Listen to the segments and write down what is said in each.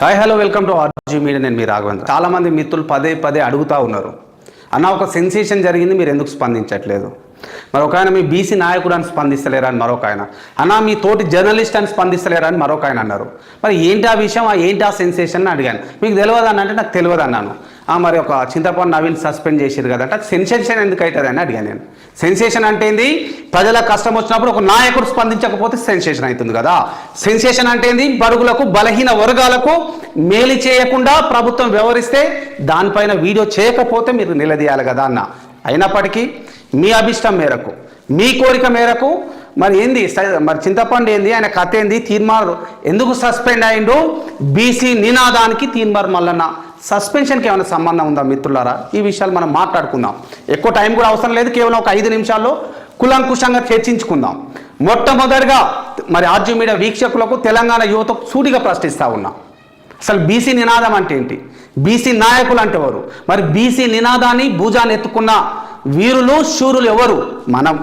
Hi hello welcome to RG media నేను మీ రాఘవేంద్ర. చాలామంది మిత్రులు పదే పదే అడుగుతూ ఉన్నారు. అన్న ఒక సెన్సేషన్ జరిగింది మీరు ఎందుకు స్పందించట్లేదు? మరొక ఆయన మీ బీసీ నాయకుడు అని స్పందిస్తలేరా అని మరొక ఆయన అన్న మీ తోటి జర్నలిస్ట్ అని స్పందిస్తలేరా అని మరొక ఆయన అన్నారు. మరి ఏంటి ఆ విషయం? ఏంటి ఆ సెన్సేషన్ అని అడిగాను. మీకు తెలియదు అన్న అంటే నాకు తెలియదు అన్నాను. మరి ఒక చింతపండు నవీన్ సస్పెండ్ చేసారు కదా సెన్సేషన్ ఎందుకు అవుతుంది అని అడిగాను నేను. సెన్సేషన్ అంటే ఏంది? ప్రజల కష్టం వచ్చినప్పుడు ఒక నాయకుడు స్పందించకపోతే సెన్సేషన్ అవుతుంది కదా. సెన్సేషన్ అంటే ఏంది? బడుగులకు బలహీన వర్గాలకు మేలు చేయకుండా ప్రభుత్వం వ్యవహరిస్తే దానిపైన వీడియో చేయకపోతే మీరు నిలదీయాలి కదా అన్న. అయినప్పటికీ మీ అభిష్టం మేరకు మీ కోరిక మేరకు మరి ఏంది? మరి చింతపండు ఏంది? ఆయన కథ ఏంది? తీర్మార్ ఎందుకు సస్పెండ్ అయిండు? బీసీ నినాదానికి తీర్మార్ మల్లన్న. సస్పెన్షన్కి ఏమైనా సంబంధం ఉందా మిత్రులారా? ఈ విషయాలు మనం మాట్లాడుకుందాం. ఎక్కువ టైం కూడా అవసరం లేదు కేవలం ఒక ఐదు నిమిషాల్లో కులంకుశంగా చర్చించుకుందాం. మొట్టమొదటిగా మరి ఆర్జీ మీడియా వీక్షకులకు తెలంగాణ యువతకు సూటిగా ప్రశ్నిస్తూ ఉన్నా. అసలు బీసీ నినాదం అంటే ఏంటి? బీసీ నాయకులు అంటే ఎవరు? మరి బీసీ నినాదాన్ని భుజాన్ని ఎత్తుకున్న వీరులు శూరులు ఎవరు? మనం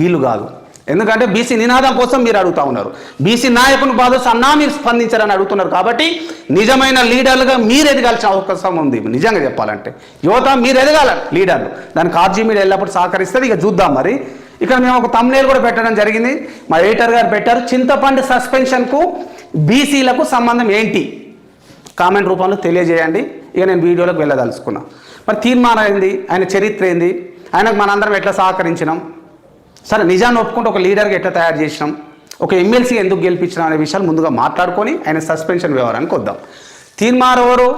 గీలు కాదు. ఎందుకంటే బీసీ నినాదం కోసం మీరు అడుగుతా ఉన్నారు. బీసీ నాయకుని బాధస్ అన్నా మీరు స్పందించారని అడుగుతున్నారు కాబట్టి నిజమైన లీడర్లుగా మీరు ఎదగాల్సిన అవకాశం ఉంది. నిజంగా చెప్పాలంటే యువత మీరు ఎదగాల లీడర్లు. దానికి ఆర్జీ మీరు ఎల్లప్పుడు సహకరిస్తుంది. ఇక చూద్దాం మరి. ఇక్కడ మేము ఒక తమ్నేలు కూడా పెట్టడం జరిగింది. మా ఎడిటర్ గారు పెట్టారు. చింతపండు సస్పెన్షన్కు బీసీలకు సంబంధం ఏంటి? కామెంట్ రూపంలో తెలియజేయండి. ఇక నేను వీడియోలోకి వెళ్ళదలుచుకున్నా. మరి తీర్మానం ఏంది? ఆయన చరిత్ర ఏంది? ఆయనకు మనందరం ఎట్లా సహకరించినాం? సరే నిజాన్ని ఒప్పుకుంటే ఒక లీడర్గా ఎట్లా తయారు చేసినాం? ఒక ఎమ్మెల్సీ ఎందుకు గెలిపించినాం అనే విషయాలు ముందుగా మాట్లాడుకొని ఆయన సస్పెన్షన్ వ్యవహారానికి వద్దాం. తీర్మానం ఎవరు?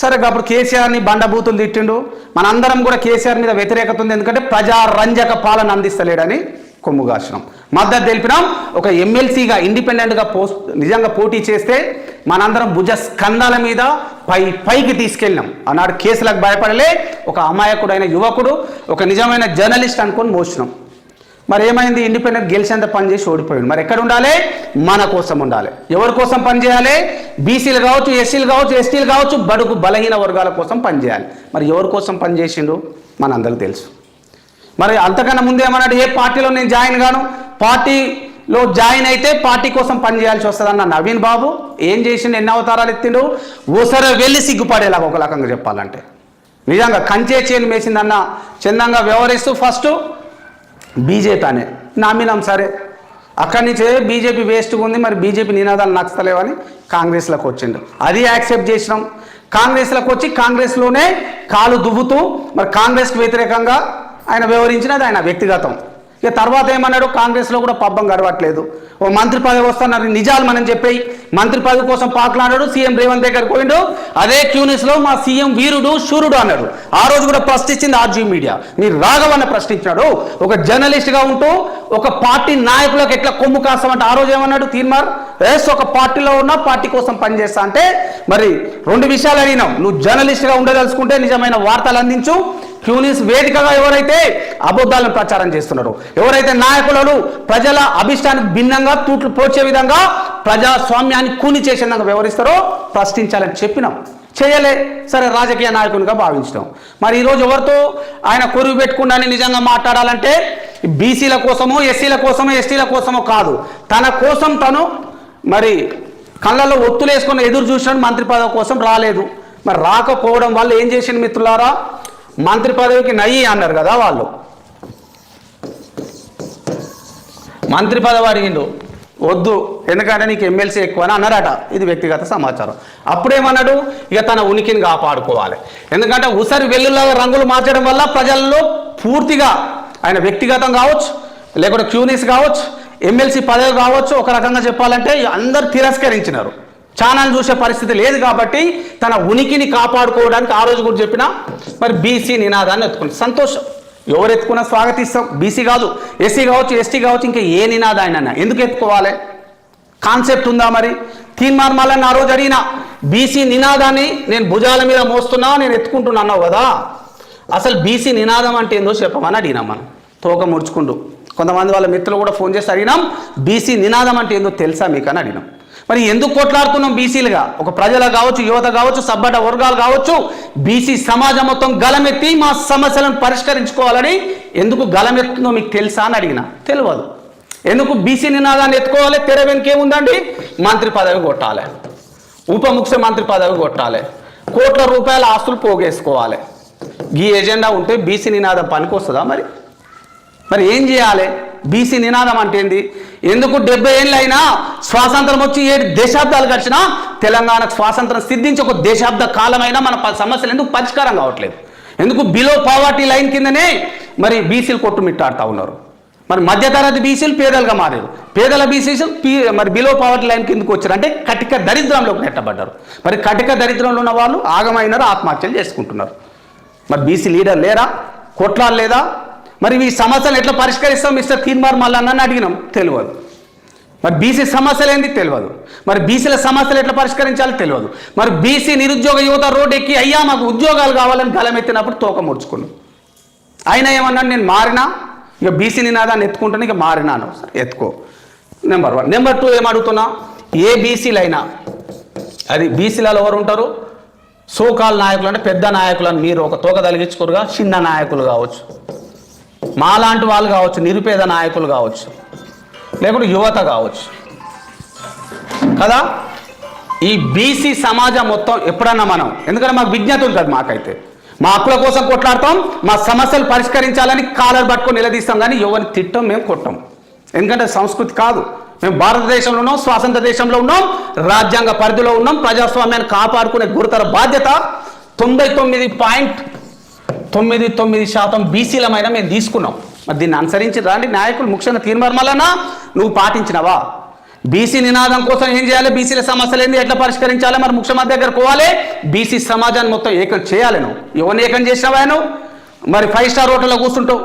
సరే అప్పుడు కేసీఆర్ని బండబూతులు తిట్టిండు. మనందరం కూడా కేసీఆర్ మీద వ్యతిరేకత ఉంది. ఎందుకంటే ప్రజారంజక పాలన అందిస్తలేడని కొమ్ముగాసినాం. మద్దతు తెలిపినాం. ఒక ఎమ్మెల్సీగా ఇండిపెండెంట్గా పోస్ట్ నిజంగా పోటీ చేస్తే మనందరం భుజ స్కందాల మీద పై పైకి తీసుకెళ్ళినాం. ఆనాడు కేసులకు భయపడలే. ఒక అమాయకుడైన యువకుడు ఒక నిజమైన జర్నలిస్ట్ అనుకొని మోసినాం. మరి ఏమైంది? ఇండిపెండెంట్ గెలిచేంత పని చేసి ఓడిపోయింది మరి ఎక్కడ ఉండాలి? మన కోసం ఉండాలి. ఎవరి కోసం పనిచేయాలి బీసీలు కావచ్చు ఎస్సీలు కావచ్చు ఎస్టీలు కావచ్చు బడుగు బలహీన వర్గాల కోసం పనిచేయాలి మరి ఎవరి కోసం పనిచేసిండు మనందరికీ తెలుసు. మరి అంతకన్నా ముందు ఏమన్నాడు? ఏ పార్టీలో నేను జాయిన్ కాను పార్టీలో జాయిన్ అయితే పార్టీ కోసం పనిచేయాల్సి వస్తుందన్న నవీన్ బాబు ఏం చేసిండు? ఎన్ని అవతారాలు ఎత్తిండు? ఓసారి వెళ్ళి సిగ్గుపడేలాగా ఒక రకంగా చెప్పాలంటే. నిజంగా కంచే చేను మేసిందన్న చందంగా వ్యవహరిస్తూ ఫస్ట్ బీజేపీ అనే నమ్మినాం సరే. అక్కడి నుంచే బీజేపీ వేస్ట్గా ఉంది మరి బీజేపీ నినాదాలు నచ్చలేవని కాంగ్రెస్లోకి వచ్చిండు. అది యాక్సెప్ట్ చేసినాం. కాంగ్రెస్లోకి వచ్చి కాంగ్రెస్లోనే కాలు దువ్వుతూ మరి కాంగ్రెస్కి వ్యతిరేకంగా ఆయన వివరించినది ఆయన వ్యక్తిగతం. ఇక తర్వాత ఏమన్నాడు? కాంగ్రెస్లో కూడా పబ్బం గడవట్లేదు. ఓ మంత్రి పదవి వస్తున్నారు నిజాలు మనం చెప్పేయి. మంత్రి పదవి కోసం పాకులాడాడు సీఎం రేవంత్ దగ్గరికి పోయిండు. అదే క్యూనిస్లో మా సీఎం వీరుడు శూరుడు అన్నాడు. ఆ రోజు కూడా ప్రశ్నించింది ఆర్జీ మీడియా. మీరు రాఘవన్న ప్రశ్నించాడు ఒక జర్నలిస్ట్గా ఉంటూ ఒక పార్టీ నాయకులకు ఎట్లా కొమ్ము కాస్తామంటే ఆ రోజు ఏమన్నాడు తీర్మార్? ఎస్ ఒక పార్టీలో ఉన్న పార్టీ కోసం పనిచేస్తా అంటే మరి రెండు విషయాలు అడిగినాం. నువ్వు జర్నలిస్ట్గా ఉండదలుచుకుంటే నిజమైన వార్తలు అందించు. క్యూనిస్ వేదికగా ఎవరైతే అబద్ధాలను ప్రచారం చేస్తున్నారో ఎవరైతే నాయకులను ప్రజల అభిష్టానికి భిన్నంగా తూట్లు పోచే విధంగా ప్రజాస్వామ్యాన్ని కూని చేసే విధంగా వ్యవహరిస్తారో ప్రశ్నించాలని చెప్పినాం. చేయలే. సరే రాజకీయ నాయకునిగా భావించడం మరి ఈరోజు ఎవరితో ఆయన కొరువు పెట్టుకుండా నిజంగా మాట్లాడాలంటే బీసీల కోసమో ఎస్సీల కోసమో ఎస్టీల కోసమో కాదు. తన కోసం తను మరి కళ్ళల్లో ఒత్తులు వేసుకొని ఎదురు చూసిన మంత్రి పదవి కోసం రాలేదు. మరి రాకపోవడం వల్ల ఏం చేసిన మిత్రులారా? మంత్రి పదవికి నయ్యి అన్నారు కదా వాళ్ళు. మంత్రి పదవి అడిగిండు. వద్దు ఎందుకంటే నీకు ఎమ్మెల్సీ ఎక్కువ అని అన్నారట. ఇది వ్యక్తిగత సమాచారం. అప్పుడేమన్నాడు? ఇక తన ఉనికిని కాపాడుకోవాలి. ఎందుకంటే ఉసరి వెల్లులాగా రంగులు మార్చడం వల్ల ప్రజల్లో పూర్తిగా ఆయన వ్యక్తిగతం కావచ్చు లేకుంటే క్యూనిస్ కావచ్చు ఎమ్మెల్సీ పదవి కావచ్చు ఒక రకంగా చెప్పాలంటే అందరు తిరస్కరించినారు. ఛానల్ చూసే పరిస్థితి లేదు కాబట్టి తన ఉనికిని కాపాడుకోవడానికి ఆ రోజు కూడా చెప్పిన మరి బీసీ నినాదాన్ని ఎత్తుకుంది సంతోషం. ఎవరు ఎత్తుకున్నా స్వాగతిస్తాం. బీసీ కాదు ఎస్సీ కావచ్చు ఎస్టీ కావచ్చు ఇంకా ఏ నినాదాన్ని ఎందుకు ఎత్తుకోవాలి? కాన్సెప్ట్ ఉందా మరి? తీర్మార్ మళ్ళీ ఆ రోజు అడిగిన బీసీ నినాదాన్ని నేను భుజాల మీద మోస్తున్నా నేను ఎత్తుకుంటున్నా అన్నావు కదా. అసలు బీసీ నినాదం అంటే ఏందో చెప్పమని అడిగినాం మనం. తోక ముడుచుకుంటూ. కొంతమంది వాళ్ళ మిత్రులు కూడా ఫోన్ చేసి అడిగినాం బీసీ నినాదం అంటే ఏందో తెలుసా మీకు అని అడిగినాం. మరి ఎందుకు కొట్లాడుతున్నాం బీసీలుగా? ఒక ప్రజల కావచ్చు యువత కావచ్చు సబ్బట వర్గాలు కావచ్చు బీసీ సమాజం మొత్తం గలమెత్తి మా సమస్యలను పరిష్కరించుకోవాలని ఎందుకు గలమెత్తుందో మీకు తెలుసా అని అడిగిన. తెలియదు. ఎందుకు బీసీ నినాదాన్ని ఎత్తుకోవాలి? తెర వెనుక ఏముందండి మంత్రి పదవి కొట్టాలి. ఉప ముఖ్యమంత్రి పదవి కొట్టాలి. కోట్ల రూపాయల ఆస్తులు పోగేసుకోవాలి. ఈ ఎజెండా ఉంటే బీసీ నినాదం పనికొస్తుందా మరి? మరి ఏం చేయాలి? బీసీ నినాదం అంటే ఏంది? ఎందుకు డెబ్బై ఏళ్ళు అయినా స్వాతంత్రం వచ్చి ఏడు దశాబ్దాలు గడిచినా తెలంగాణకు స్వాతంత్రం సిద్ధించి ఒక దశాబ్ద కాలమైనా మన సమస్యలు ఎందుకు పరిష్కారం కావట్లేదు? ఎందుకు బిలో పావర్టీ లైన్ కిందనే మరి బీసీలు కొట్టుమిట్టాడుతూ ఉన్నారు? మరి మధ్యతరగతి బీసీలు పేదలుగా మారారు. పేదల బీసీలు మరి బిలో పావర్టీ లైన్ కిందకు వచ్చారు. అంటే కటిక దరిద్రంలోకి నెట్టబడ్డారు. మరి కటిక దరిద్రంలో ఉన్న వాళ్ళు ఆగమైనారు ఆత్మహత్యలు చేసుకుంటున్నారు. మరి బీసీ లీడర్ లేరా? కొట్లాలు లేదా మరి ఈ సమస్యలు ఎట్లా పరిష్కరిస్తాం మిస్టర్ తీన్మార్ మల్లన్న నన్ను అడిగినాం. తెలియదు. మరి బీసీ సమస్యలు ఏంది? తెలియదు. మరి బీసీల సమస్యలు ఎట్లా పరిష్కరించాలో తెలియదు. మరి బీసీ నిరుద్యోగ యువత రోడ్ ఎక్కి అయ్యా మాకు ఉద్యోగాలు కావాలని గలమెత్తినప్పుడు తోక ముడుచుకున్నాం. అయినా ఏమన్నాడు నేను మారినా? ఇక బీసీ నినాదాన్ని ఎత్తుకుంటాను ఇక మారినాను. సరే ఎత్తుకో. నెంబర్ వన్ నెంబర్ టూ ఏమడుగుతున్నా ఏ బీసీలైనా అది బీసీలలో ఎవరు ఉంటారు? సోకాల్ నాయకులు అంటే పెద్ద నాయకులు అని మీరు ఒక తోక తలిగించుకోరుగా చిన్న నాయకులు కావచ్చు. మాలాంటి వాళ్ళు కావచ్చు నిరుపేద నాయకులు కావచ్చు లేకుంటే యువత కావచ్చు. కదా? ఈ బీసీ సమాజం మొత్తం ఎప్పుడన్నా మనం ఎందుకంటే మాకు విజ్ఞత ఉంటుంది మాకైతే. మా హక్కుల కోసం కొట్లాడతాం మా సమస్యలు పరిష్కరించాలని కాలర్ పట్టుకొని నిలదీస్తాం కానీ ఎవరిని తిట్టం మేము కొట్టాం. ఎందుకంటే సంస్కృతి కాదు. మేము భారతదేశంలో ఉన్నాం స్వాతంత్ర దేశంలో ఉన్నాం రాజ్యాంగ పరిధిలో ఉన్నాం ప్రజాస్వామ్యాన్ని కాపాడుకునే గురుతర బాధ్యత తొంభై తొమ్మిది పాయింట్ తొమ్మిది తొమ్మిది శాతం బీసీలమైన మేము తీసుకున్నాం. మరి దీన్ని అనుసరించి రాండి నాయకులు ముఖ్యంగా తీర్మార్మలన్నా నువ్వు పాటించినవా? బీసీ నినాదం కోసం ఏం చేయాలి? బీసీల సమస్యలు ఏంది? ఎట్లా పరిష్కరించాలి? మరి ముఖ్యమంత్రి దగ్గర పోవాలి. బీసీ సమాజాన్ని మొత్తం ఏకం చేయాలి నువ్వు. ఎవరిని ఏకం చేసినావా నువ్వు? మరి ఫైవ్ స్టార్ హోటల్లో కూర్చుంటావు.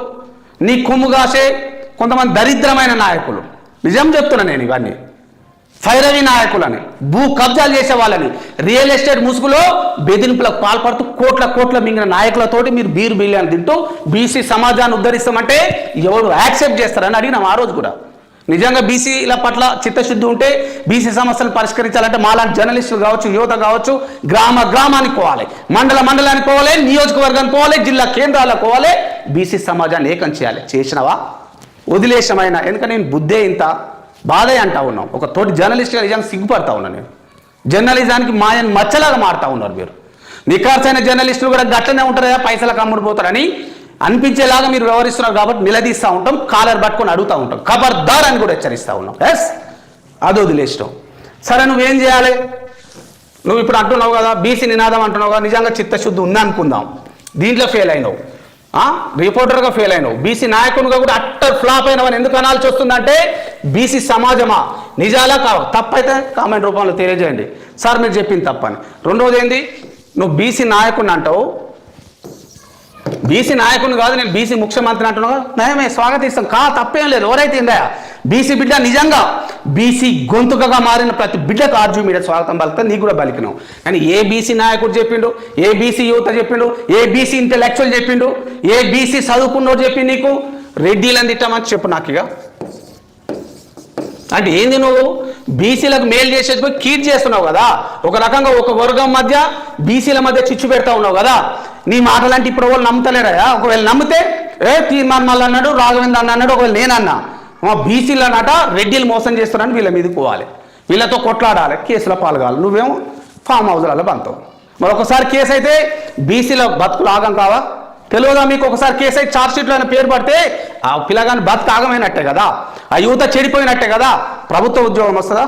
నీ కొమ్ము కాసే కొంతమంది దరిద్రమైన నాయకులు. నిజం చెప్తున్నా నేను ఇవన్నీ. ఫైరవి నాయకులని భూ కబ్జాలు చేసే వాళ్ళని రియల్ ఎస్టేట్ ముసుగులో బెదిరింపులకు పాల్పడుతూ కోట్ల కోట్ల మింగిన నాయకులతోటి మీరు బీరు బిల్లు తింటూ బీసీ సమాజాన్ని ఉద్ధరిస్తామంటే ఎవరు యాక్సెప్ట్ చేస్తారని అడిగినాం ఆ రోజు కూడా. నిజంగా బీసీల పట్ల చిత్తశుద్ధి ఉంటే బీసీ సమస్యలు పరిష్కరించాలంటే మాలాంటి జర్నలిస్టులు కావచ్చు యువత కావచ్చు గ్రామ గ్రామానికి పోవాలి. మండల మండలానికి పోవాలి నియోజకవర్గానికి పోవాలి జిల్లా కేంద్రాలకు పోవాలి. బీసీ సమాజాన్ని ఏకం చేయాలి. చేసినవా? వదిలేశమైన ఎందుకంటే నేను బుద్ధే ఇంత బాధే అంటా ఉన్నాం. ఒక తోటి జర్నలిస్ట్గా నిజంగా సిగ్గుపడతా ఉన్నా నేను. జర్నలిజానికి మాయని మచ్చలాగా మారుతా ఉన్నారు మీరు. నిఖార్సైన జర్నలిస్టులు కూడా గట్లనే ఉంటారు కదా పైసలకు అమ్ముడు అనిపించేలాగా మీరు వ్యవహరిస్తున్నారు కాబట్టి నిలదీస్తూ ఉంటాం కాలర్ పట్టుకొని అడుగుతూ ఉంటాం. ఖబర్దార్ అని కూడా హెచ్చరిస్తూ ఉన్నాం. ఎస్ అది వదిలేసినాం. సరే నువ్వేం చేయాలి? నువ్వు ఇప్పుడు అంటున్నావు కదా బీసీ నినాదం అంటున్నావు కదా నిజంగా చిత్తశుద్ధి ఉందనుకుందాం. దీంట్లో ఫెయిల్ అయినావు. రిపోర్టర్గా ఫెయిల్ అయినావు. బీసీ నాయకునిగా కూడా అట్టర్ ఫ్లాప్ అయినవని ఎందుకు అనాల్సి వస్తుందంటే బీసీ సమాజమా? నిజాలా కావు? తప్పైతే కామెంట్ రూపంలో తెలియజేయండి. సార్ మీరు చెప్పింది తప్పని. రెండవది ఏంది? నువ్వు బీసీ నాయకుని అంటావు. బీసీ నాయకుని కాదు నేను బీసీ ముఖ్యమంత్రి అంటున్నావు. నయమే స్వాగతిస్తాం. కా తప్పేం లేదు. ఎవరైతే ఇందా బీసీ బిడ్డ నిజంగా బీసీ గొంతుకగా మారిన ప్రతి బిడ్డకు ఆర్జు మీద స్వాగతం పలుకుతా నీకు కూడా పలికినావు. కానీ ఏ బీసీ నాయకుడు చెప్పిండు? ఏ బీసీ యువత చెప్పిండు? ఏ బీసీ ఇంటెలెక్చువల్ చెప్పిండు? ఏ బీసీ చదువుకున్నోడు చెప్పి నీకు? రెడ్డిలని తిట్టామని చెప్పు నాకు ఇక. అంటే ఏంది నువ్వు? బీసీలకు మేలు చేసేది పోయి చేస్తున్నావు కదా. ఒక రకంగా ఒక వర్గం మధ్య బీసీల మధ్య చిచ్చు పెడతా ఉన్నావు కదా. నీ మాటలంటే ఇప్పుడు వాళ్ళు నమ్ముతలేరా? ఒకవేళ నమ్మితే ఏ తీర్మాన్ మళ్ళీ అన్నాడు రాఘవేంద్ర అన్నాడు ఒకవేళ నేనన్నా. మా రెడ్డిలు మోసం చేస్తున్నారని వీళ్ళ మీదకి పోవాలి. వీళ్ళతో కొట్లాడాలి కేసులో పాల్గొనాలి నువ్వేమో ఫామ్ హౌస్లలో బంతావు. మరొకసారి కేసు అయితే బీసీల బతుకులు ఆగం కావా? తెలియదా మీకు? ఒకసారి కేసు అయితే చార్జ్ షీట్లో పేరు పడితే ఆ పిల్లగాని బతుకు ఆగమైనట్టే కదా? ఆ యువత చెడిపోయినట్టే కదా? ప్రభుత్వ ఉద్యోగం వస్తుందా?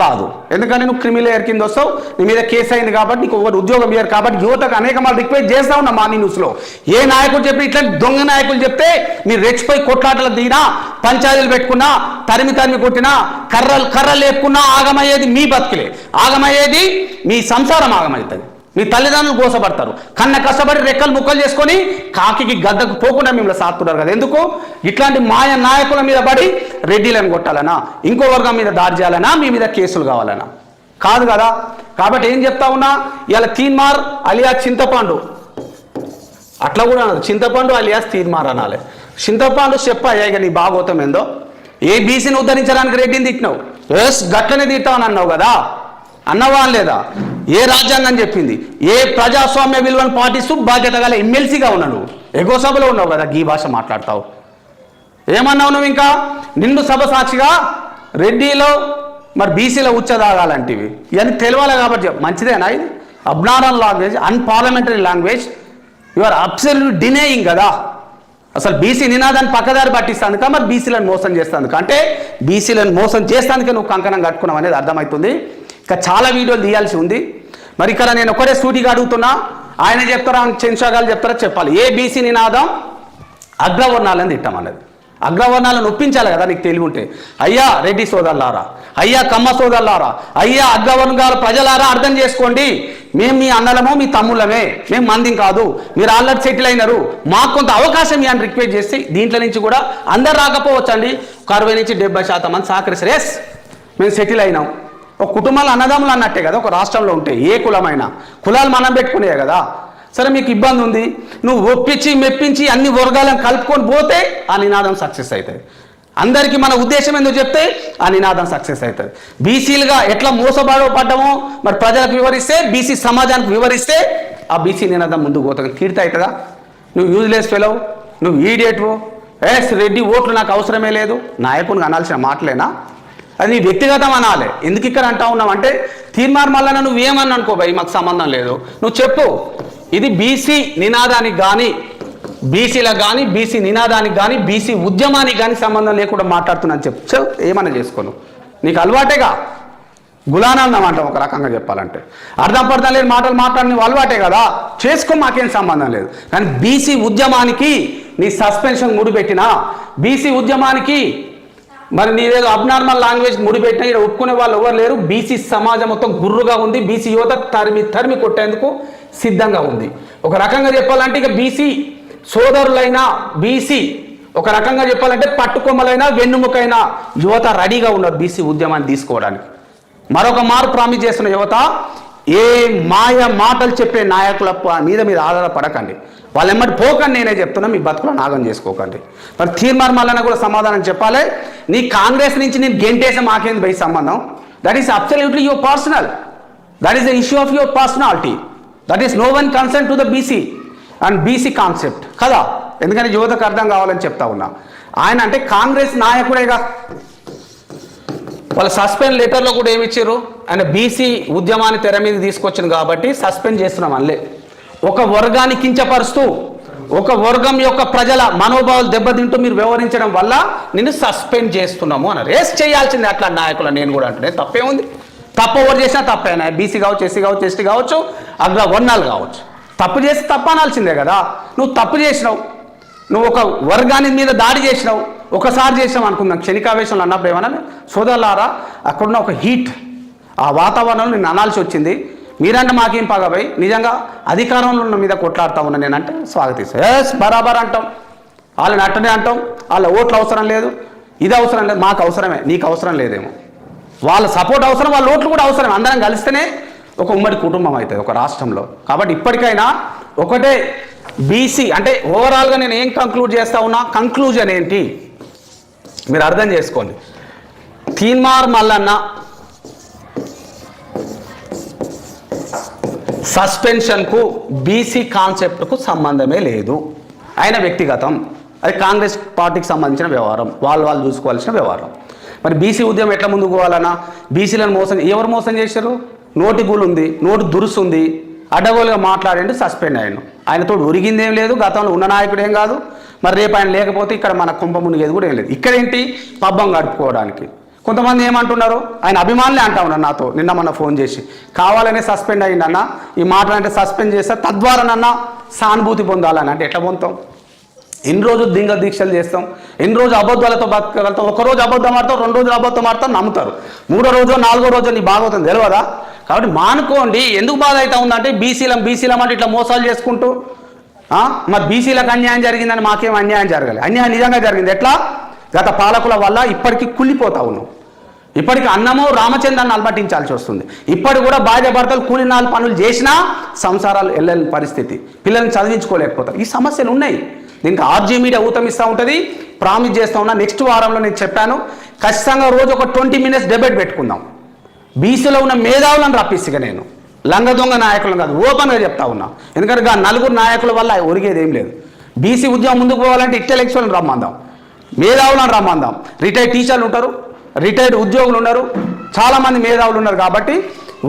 రాదు. ఎందుకంటే నువ్వు క్రిమిలేయర్ కింద వస్తావు? నీ మీద కేసు అయింది కాబట్టి నీకు ఒకరు ఉద్యోగం ఇయ్యారు కాబట్టి యువతకు అనేక మంది రిక్వెస్ట్ చేస్తా ఉన్నా మార్నింగ్ న్యూస్లో ఏ నాయకుడు చెప్పి ఇట్లా దొంగ నాయకులు చెప్తే మీరు రెచ్చిపోయి కొట్లాటలు దిగినా పంచాయతీలు పెట్టుకున్నా తరిమి తరిమి కొట్టినా కర్రలు కర్రలు లేపుకున్నా ఆగమయ్యేది మీ బతుకులే. ఆగమయ్యేది మీ సంసారం ఆగమవుతుంది. మీ తల్లిదండ్రులు గోసపడతారు. కన్న కష్టపడి రెక్కలు ముక్కలు చేసుకొని కాకికి గద్దకు పోకుండా మిమ్మల్ని సాత్తున్నారు కదా. ఎందుకు? ఇట్లాంటి మాయ నాయకుల మీద పడి రెడ్డిలను కొట్టాలనా? ఇంకో వర్గం మీద దాడి చేయాలనా? మీ మీద కేసులు కావాలనా? కాదు కదా. కాబట్టి ఏం చెప్తా ఉన్నా? ఇలా తీన్మార్ అలియా చింతపండు. అట్లా కూడా అనదు. చింతపండు అలియాస్ తీర్మార్ అనాలి. చింతపండు చెప్పయ్యా ఇక నీ భాగోతం ఏందో? ఏ బీసీని ఉద్ధరించడానికి రెడ్డిని తిట్టినావు? ఎస్ గట్లనే తిట్టావని అన్నావు కదా. అన్నవా లేదా ఏ రాజ్యాంగం చెప్పింది? ఏ ప్రజాస్వామ్య విలువను పాటిస్తూ బాధ్యత గల ఎమ్మెల్సీగా ఉన్నాడు. ఎగో సభలో ఉన్నావు కదా గీ భాష మాట్లాడతావు. ఏమన్నావు నువ్వు ఇంకా? నిండు సభ సాక్షిగా రెడ్డిలో మరి బీసీలో ఉచ్చదాగాలంటివి. ఇవన్నీ తెలియాలి కాబట్టి మంచిదేనా ఇది? Abnormal language unparliamentary language you are absolute denying కదా. అసలు బీసీ నినాదాన్ని పక్కదారి పట్టిస్తాను మరి బీసీలను మోసం చేస్తాను అంటే బీసీలను మోసం చేస్తానికే నువ్వు కంకణం కట్టుకున్నావు అనేది అర్థమవుతుంది. ఇంకా చాలా వీడియోలు తీయాల్సి ఉంది. మరి ఇక్కడ నేను ఒకటే సూటిగా అడుగుతున్నా. ఆయన చెప్తారా చంద్రశేఖర్ చెప్తారా చెప్పాలి. ఏ బీసీ నినాదం? అగ్రవర్ణాలను తిట్టమన్నది అగ్రవర్ణాలను ఒప్పించాలి కదా నీకు తెలివి ఉంటే. అయ్యా రెడ్డి సోదరులారా అయ్యా కమ్మ సోదరులారా అయ్యా అగ్రవర్ణాల ప్రజలారా అర్థం చేసుకోండి. మేము మీ అన్నలమో మీ తమ్ముళ్ళమే. మేము మందిం కాదు. మీరు ఆల్రెడీ సెటిల్ అయినారు. మాకు కొంత అవకాశం ఇవ్వని రిక్వెస్ట్ చేసి దీంట్లో నుంచి కూడా అందరు రాకపోవచ్చండి. ఒక అరవై నుంచి డెబ్బై శాతం మంది సహకరిస్తారు. ఎస్ మేము సెటిల్ అయినాం. ఒక కుటుంబాలు అన్నదమ్ములు అన్నట్టే కదా ఒక రాష్ట్రంలో ఉంటే ఏ కులమైనా. కులాలు మనం పెట్టుకునే కదా. సరే మీకు ఇబ్బంది ఉంది. నువ్వు ఒప్పించి మెప్పించి అన్ని వర్గాలను కలుపుకొని పోతే ఆ నినాదం సక్సెస్ అవుతుంది. అందరికీ మన ఉద్దేశం ఎందుకు చెప్తే ఆ నినాదం సక్సెస్ అవుతుంది. బీసీలుగా ఎట్లా మోసబాడపడ్డామో మరి ప్రజలకు వివరిస్తే బీసీ సమాజానికి వివరిస్తే ఆ బీసీ నినాదం ముందుకు పోతుంది. కీర్తి అవుతుందా? నువ్వు యూజ్లెస్ ఫెలవు నువ్వు ఈడియట్వు ఎస్ రెడ్డి ఓట్లు నాకు అవసరమే లేదు. నాయకునికి అనాల్సిన మాటలేనా? అది నీ వ్యక్తిగతం అనాలి. ఎందుకు ఇక్కడ అంటా ఉన్నావు అంటే తీర్మార్ మల్లన నువ్వు ఏమని అనుకో భయ్ మాకు సంబంధం లేదు. నువ్వు చెప్పు. ఇది బీసీ నినాదానికి కానీ బీసీలకు కానీ బీసీ నినాదానికి కానీ బీసీ ఉద్యమానికి కానీ సంబంధం లేకుండా మాట్లాడుతున్నాను చెప్పు. ఏమన్నా చేసుకోను. నీకు అలవాటేగా? గులానందం అంటాం ఒక రకంగా చెప్పాలంటే. అర్థం పర్థం లేని మాటలు మాట్లాడిన అలవాటే కదా? చేసుకో మాకేం సంబంధం లేదు. కానీ బీసీ ఉద్యమానికి నీ సస్పెన్షన్ ముడిపెట్టినా బీసీ ఉద్యమానికి మరి నీదేదో అబ్నార్మల్ లాంగ్వేజ్ ముడిపెట్టిన ఇక్కడ ఒప్పుకునే వాళ్ళు ఎవరు లేరు. బీసీ సమాజం మొత్తం గుర్రుగా ఉంది. బీసీ యువత తరిమి తరిమి కొట్టేందుకు సిద్ధంగా ఉంది. ఒక రకంగా చెప్పాలంటే ఇక బీసీ సోదరులైన బీసీ ఒక రకంగా చెప్పాలంటే పట్టుకొమ్మలైనా వెన్నుముకైన యువత రెడీగా ఉన్నారు బీసీ ఉద్యమాన్ని తీసుకోవడానికి. మరొక మారు ప్రామిస్ చేస్తున్న యువత ఏ మాయ మాటలు చెప్పే నాయకుల మీద మీద మీరు ఆధారపడకండి. వాళ్ళు ఎమ్మటి పోకండి నేనే చెప్తున్నా మీ బతుకులో నాగం చేసుకోకండి. మరి తీర్మార్ మల్లన్న కూడా సమాధానం చెప్పాలి. నీ కాంగ్రెస్ నుంచి నేను గెంటేసే మాకేంది బై సంబంధం? That is absolutely your personal that is the issue of your personality that is no one concern to the BC and BC concept కదా? ఎందుకంటే యువతకు అర్థం కావాలని చెప్తా ఉన్నా. ఆయన అంటే కాంగ్రెస్ నాయకుడేగా. వాళ్ళ సస్పెండ్ లెటర్లో కూడా ఏమి ఇచ్చారు ఆయన బీసీ ఉద్యమాన్ని తెర మీద తీసుకొచ్చింది కాబట్టి సస్పెండ్ చేస్తున్నాం అల్లే ఒక వర్గాన్ని కించపరుస్తూ ఒక వర్గం యొక్క ప్రజల మనోభావాలు దెబ్బతింటూ మీరు వ్యవహరించడం వల్ల నిన్ను సస్పెండ్ చేస్తున్నాము అని రేస్ చేయాల్సిందే అట్లా నాయకులు నేను కూడా అంటున్నాను తప్పే ఉంది. తప్ప ఎవరు చేసినా తప్పేనా బీసీ కావచ్చు ఎస్సీ కావచ్చు ఎస్టీ కావచ్చు అగ్ర వర్ణాలు కావచ్చు. తప్పు చేసి తప్ప అనాల్సిందే కదా. నువ్వు తప్పు చేసినావు. నువ్వు ఒక వర్గాన్ని మీద దాడి చేసినావు ఒకసారి చేసినావు అనుకుందాం. క్షణికావేశంలో అన్నప్పుడు ఏమన్నా సోదరులారా అక్కడున్న ఒక హీట్ ఆ వాతావరణంలో నేను అనాల్సి వచ్చింది. మీరంటే మాకేం పగబోయి? నిజంగా అధికారంలో ఉన్న మీద కొట్లాడుతూ ఉన్నా నేనంటే స్వాగతిస్తాను ఎస్ బరాబర్ అంటాం. వాళ్ళని అట్టనే అంటాం. వాళ్ళ ఓట్లు అవసరం లేదు. ఇది అవసరం లేదు. మాకు అవసరమే. నీకు అవసరం లేదేమో. వాళ్ళ సపోర్ట్ అవసరం వాళ్ళ ఓట్లు కూడా అవసరం. అందరం కలిస్తేనే ఒక ఉమ్మడి కుటుంబం అవుతుంది ఒక రాష్ట్రంలో. కాబట్టి ఇప్పటికైనా ఒకటే బీసీ అంటే ఓవరాల్గా నేను ఏం కంక్లూడ్ చేస్తా ఉన్నా కంక్లూజన్ ఏంటి? మీరు అర్థం చేసుకోండి. తీన్మార్ మల్లన్న సస్పెన్షన్కు బీసీ కాన్సెప్ట్కు సంబంధమే లేదు. ఆయన వ్యక్తిగతం. అది కాంగ్రెస్ పార్టీకి సంబంధించిన వ్యవహారం. వాళ్ళు వాళ్ళు చూసుకోవాల్సిన వ్యవహారం. మరి బీసీ ఉద్యమం ఎట్లా ముందుకు పోవాలన్నా? బీసీలను మోసం ఎవరు మోసం చేశారు? నోటి గూలు ఉంది నోటి దురుసు ఉంది అడ్డగోలుగా మాట్లాడండి సస్పెండ్ అయ్యాను. ఆయనతో ఏం లేదు గతంలో ఉన్న నాయకుడు ఏం కాదు. మరి రేపు ఆయన లేకపోతే ఇక్కడ మన కుంభ మునిగేది కూడా ఏం లేదు. ఇక్కడేంటి పబ్బం గడుపుకోవడానికి. కొంతమంది ఏమంటున్నారు? ఆయన అభిమానులే అంటా ఉన్నారు నాతో. నిన్న మొన్న ఫోన్ చేసి. కావాలనే సస్పెండ్ అయ్యిందన్న ఈ మాటలు అంటే సస్పెండ్ చేస్తే తద్వారానన్నా సానుభూతి పొందాలని. అంటే ఎట్లా పొందుతాం? ఎన్ని రోజులు దింగ దీక్షలు చేస్తాం? ఎన్ని రోజు అబద్ధాలతో బతకగలుగుతాం? ఒక రోజు అబద్ధం ఆడతాం రెండు రోజులు అబద్ధం ఆడతాం నమ్ముతారు. మూడో రోజు నాలుగో రోజు నీ బాగోతుంది తెలియదా కాబట్టి మానుకోండి. ఎందుకు బాధ అవుతా ఉందంటే బీసీలం బీసీలం అంటే ఇట్లా మోసాలు చేసుకుంటూ మరి బీసీలకు అన్యాయం జరిగిందని మాకేం అన్యాయం జరగాలి. అన్యాయం నిజంగా జరిగింది. ఎట్లా? గత పాలకుల వల్ల ఇప్పటికీ కుళ్ళిపోతా ఉన్నాం. ఇప్పటికి అన్నము రామచంద్రాన్ని అలమటించాల్సి వస్తుంది. ఇప్పటి కూడా భార్య భర్తలు కూలి నాలుగు పనులు చేసినా సంసారాలు వెళ్ళని పరిస్థితి. పిల్లల్ని చదివించుకోలేకపోతారు. ఈ సమస్యలు ఉన్నాయి. దీనికి ఆర్జీ మీడియా ఊతమిస్తూ ఉంటుంది. ప్రామిస్ చేస్తూ ఉన్నా. నెక్స్ట్ వారంలో నేను చెప్పాను. ఖచ్చితంగా రోజు ఒక ట్వంటీ మినిట్స్ డెబేట్ పెట్టుకుందాం. బీసీలో ఉన్న మేధావులను రప్పిస్తుగా నేను. లంగ దొంగ నాయకులను కాదు ఓపెన్గా చెప్తా ఉన్నా. ఎందుకంటే ఆ నలుగురు నాయకుల వల్ల ఒరిగేది ఏం లేదు. బీసీ ఉద్యమం ముందుకు పోవాలంటే ఇంటెలెక్చువల్ని రమ్మందాం. మేధావులను రమ్మందాం. రిటైర్డ్ టీచర్లు ఉంటారు రిటైర్డ్ ఉద్యోగులు ఉన్నారు చాలామంది మేధావులు ఉన్నారు కాబట్టి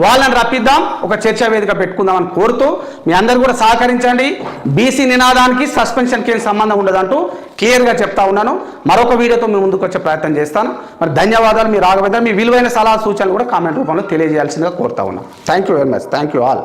వాళ్ళని రప్పిద్దాం ఒక చర్చా వేదిక పెట్టుకుందామని కోరుతూ మీ అందరు కూడా సహకరించండి. బీసీ నినాదానికి సస్పెన్షన్కి ఏం సంబంధం ఉండదంటూ క్లియర్గా చెప్తా ఉన్నాను. మరొక వీడియోతో మీ ముందుకు వచ్చే ప్రయత్నం చేస్తాను. మరి ధన్యవాదాలు మీ రాఘవేంద్ర. మీ విలువైన సలహా సూచనలు కూడా కామెంట్ రూపంలో తెలియజేయాల్సిందిగా కోరుతా ఉన్నాను thank you very much thank you all